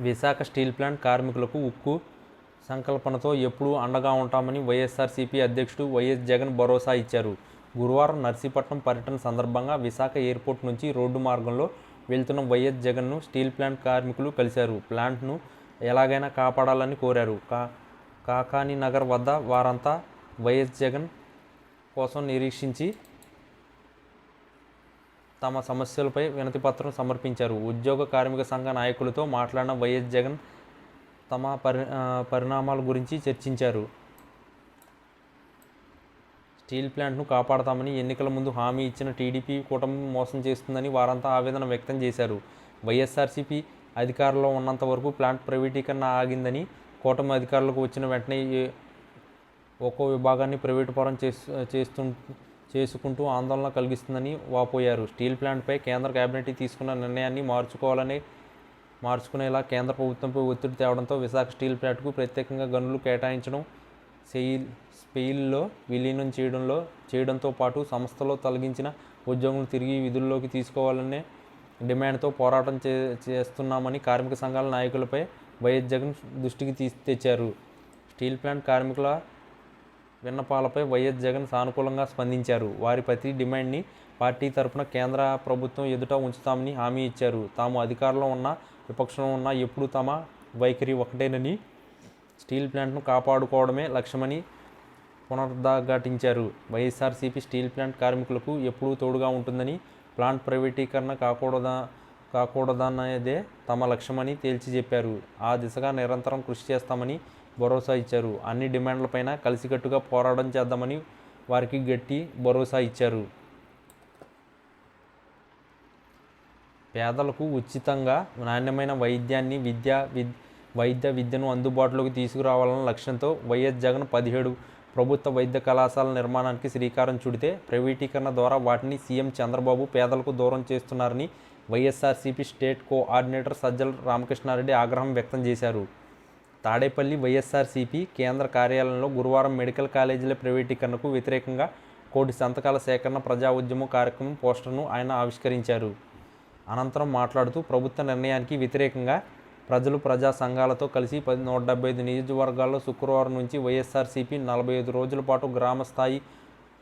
Visakha steel plant కార్మికులకు ఉక్కు సంకల్పనతో ఎప్పుడూ అండగా ఉంటామని వైఎస్ఆర్సీపీ అధ్యక్షుడు వైఎస్ జగన్ భరోసా ఇచ్చారు. గురువారం నర్సీపట్నం పర్యటన సందర్భంగా విశాఖ ఎయిర్పోర్ట్ నుంచి రోడ్డు మార్గంలో వెళ్తున్న వైఎస్ జగన్ను స్టీల్ ప్లాంట్ కార్మికులు కలిశారు. ప్లాంట్ను ఎలాగైనా కాపాడాలని కోరారు. కా కాకాని నగర్ వద్ద వారంతా వైఎస్ జగన్ కోసం నిరీక్షించి తమ సమస్యలపై వినతిపత్రం సమర్పించారు. ఉద్యోగ కార్మిక సంఘ నాయకులతో మాట్లాడిన వైఎస్ జగన్ తమ పరి పరిణామాల గురించి చర్చించారు. స్టీల్ ప్లాంట్ను కాపాడతామని ఎన్నికల ముందు హామీ ఇచ్చిన టీడీపీ కూటమి మోసం చేస్తుందని వారంతా ఆవేదన వ్యక్తం చేశారు. వైఎస్ఆర్సీపీ అధికారంలో ఉన్నంత వరకు ప్లాంట్ ప్రైవేటీకరణ ఆగిందని కూటమి అధికారులకు వచ్చిన వెంటనే ఒక్కో విభాగాన్ని ప్రైవేటు పరం చేస్తు చేస్తు చేసుకుంటూ ఆందోళన కలిగిస్తుందని వాపోయారు. స్టీల్ ప్లాంట్పై కేంద్ర కేబినెట్ తీసుకున్న నిర్ణయాన్ని మార్చుకోవాలని మార్చుకునేలా కేంద్ర ప్రభుత్వంపై ఒత్తిడి తేవడంతో విశాఖ స్టీల్ ప్లాంట్కు ప్రత్యేకంగా గనులు కేటాయించడం సెయిల్ స్పెయిల్లో విలీనం చేయడంలో చేయడంతో పాటు సంస్థలో తొలగించిన ఉద్యోగులు తిరిగి విధుల్లోకి తీసుకోవాలనే డిమాండ్తో పోరాటం చే చేస్తున్నామని కార్మిక సంఘాల నాయకులపై వైఎస్ జగన్ దృష్టికి తీ తెచ్చారు. స్టీల్ ప్లాంట్ కార్మికుల విన్నపాలపై వైఎస్ జగన్ సానుకూలంగా స్పందించారు. వారి ప్రతి డిమాండ్ని పార్టీ తరఫున కేంద్ర ప్రభుత్వం ఎదుట ఉంచుతామని హామీ ఇచ్చారు. తాము అధికారంలో ఉన్న విపక్షంలో ఉన్న ఎప్పుడు తమ వైఖరి ఒకటేనని స్టీల్ ప్లాంట్ను కాపాడుకోవడమే లక్ష్యమని పునరుద్ఘాటించారు. వైఎస్ఆర్సీపీ స్టీల్ ప్లాంట్ కార్మికులకు ఎప్పుడూ తోడుగా ఉంటుందని ప్లాంట్ ప్రైవేటీకరణ కాకూడదా కాకూడదన్నదే తమ లక్ష్యమని తేల్చి చెప్పారు. ఆ దిశగా నిరంతరం కృషి చేస్తామని భరోసా ఇచ్చారు. అన్ని డిమాండ్లపైన కలిసికట్టుగా పోరాటం చేద్దామని వారికి గట్టి భరోసా ఇచ్చారు. పేదలకు ఉచితంగా నాణ్యమైన వైద్యాన్ని విద్య విద్ వైద్య విద్యను అందుబాటులోకి తీసుకురావాలన్న లక్ష్యంతో వైఎస్ జగన్ పదిహేడు ప్రభుత్వ వైద్య కళాశాల నిర్మాణానికి శ్రీకారం చుడితే ప్రైవేటీకరణ ద్వారా వాటిని సీఎం చంద్రబాబు పేదలకు దూరం చేస్తున్నారని వైఎస్ఆర్సీపీ స్టేట్ కోఆర్డినేటర్ సజ్జల రామకృష్ణారెడ్డి ఆగ్రహం వ్యక్తం చేశారు. తాడేపల్లి వైఎస్ఆర్సీపీ కేంద్ర కార్యాలయంలో గురువారం మెడికల్ కాలేజీల ప్రైవేటీకరణకు వ్యతిరేకంగా కోటి సంతకాల సేకరణ ప్రజా ఉద్యమం కార్యక్రమం పోస్టర్ను ఆయన ఆవిష్కరించారు. అనంతరం మాట్లాడుతూ ప్రభుత్వ నిర్ణయానికి వ్యతిరేకంగా ప్రజలు ప్రజా సంఘాలతో కలిసి పది నూట డెబ్బై ఐదు నియోజకవర్గాల్లో శుక్రవారం నుంచి వైఎస్ఆర్సీపీ నలభై ఐదు రోజుల పాటు గ్రామ స్థాయి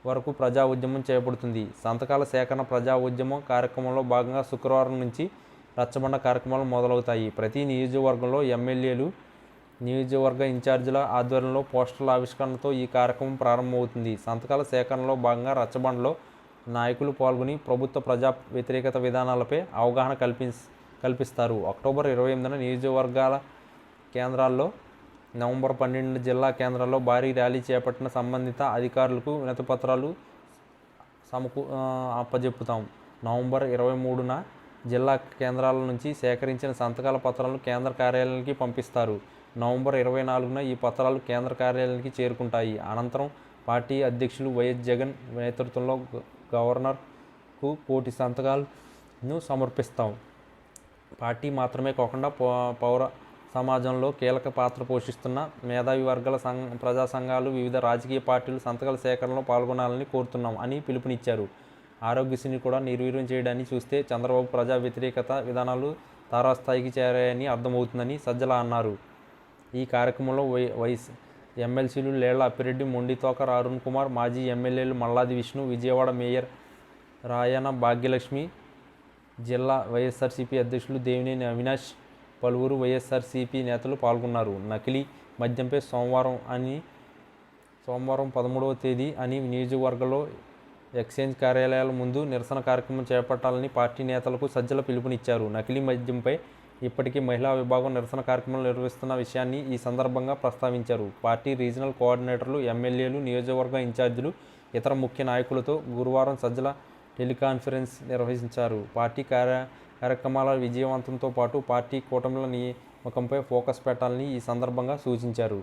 వరకు ప్రజా ఉద్యమం చేపడుతుంది. సంతకాల సేకరణ ప్రజా ఉద్యమం కార్యక్రమంలో భాగంగా శుక్రవారం నుంచి రచ్చబండ కార్యక్రమాలు మొదలవుతాయి. ప్రతి నియోజకవర్గంలో ఎమ్మెల్యేలు నియోజకవర్గ ఇన్ఛార్జీల ఆధ్వర్యంలో పోస్టర్ల ఆవిష్కరణతో ఈ కార్యక్రమం ప్రారంభమవుతుంది. సంతకాల సేకరణలో భాగంగా రచ్చబండలో నాయకులు పాల్గొని ప్రభుత్వ ప్రజా వ్యతిరేకత విధానాలపై అవగాహన కల్పి కల్పిస్తారు. అక్టోబర్ ఇరవై ఎనిమిదిన నియోజకవర్గాల కేంద్రాల్లో నవంబర్ పన్నెండు జిల్లా కేంద్రాల్లో భారీ ర్యాలీ చేపట్టిన సంబంధిత అధికారులకు వినతిపత్రాలు సమకూ అప్పజెపుతాం అప్పజెప్పుతాం. నవంబర్ ఇరవై మూడున జిల్లా కేంద్రాల నుంచి సేకరించిన సంతకాల పత్రాలను కేంద్ర కార్యాలయానికి పంపిస్తారు. నవంబర్ ఇరవై నాలుగున ఈ పత్రాలు కేంద్ర కార్యాలయానికి చేరుకుంటాయి. అనంతరం పార్టీ అధ్యక్షులు వైఎస్ జగన్ నేతృత్వంలో గవర్నర్కు కోటి సంతకాలను సమర్పిస్తాం. పార్టీ మాత్రమే కాకుండా పౌర సమాజంలో కీలక పాత్ర పోషిస్తున్న మేధావి వర్గాల సంఘ ప్రజా సంఘాలు వివిధ రాజకీయ పార్టీలు సంతకాల సేకరణలో పాల్గొనాలని కోరుతున్నాం అని పిలుపునిచ్చారు. ఆరోగ్యశ్రీని కూడా నిర్వీర్యం చేయడాన్ని చూస్తే చంద్రబాబు ప్రజా వ్యతిరేకత విధానాలు తారాస్థాయికి చేరాయని అర్థమవుతుందని సజ్జల అన్నారు. ఈ కార్యక్రమంలో వై వైస్ ఎమ్మెల్సీలు లేళ్ళ అప్పిరెడ్డి మొండితోకర్ అరుణ్ కుమార్ మాజీ ఎమ్మెల్యేలు మల్లాది విష్ణు విజయవాడ మేయర్ రాయన భాగ్యలక్ష్మి జిల్లా వైఎస్ఆర్సీపీ అధ్యక్షులు దేవినేని అవినాష్ పలువురు వైఎస్ఆర్సీపీ నేతలు పాల్గొన్నారు. నకిలీ మద్యంపై సోమవారం అని సోమవారం పదమూడవ తేదీ అని నియోజకవర్గంలో ఎక్స్చేంజ్ కార్యాలయాల ముందు నిరసన కార్యక్రమం చేపట్టాలని పార్టీ నేతలకు సజ్జల పిలుపునిచ్చారు. నకిలీ మద్యంపై ఇప్పటికీ మహిళా విభాగం నిరసన కార్యక్రమాలు నిర్వహిస్తున్న విషయాన్ని ఈ సందర్భంగా ప్రస్తావించారు. పార్టీ రీజనల్ కోఆర్డినేటర్లు ఎమ్మెల్యేలు నియోజకవర్గ ఇన్ఛార్జీలు ఇతర ముఖ్య నాయకులతో గురువారం సజ్జల టెలికాన్ఫరెన్స్ నిర్వహించారు. పార్టీ కార్య కార్యక్రమాల విజయవంతంతో పాటు పార్టీ కూటమిల నియామకంపై ఫోకస్ పెట్టాలని ఈ సందర్భంగా సూచించారు.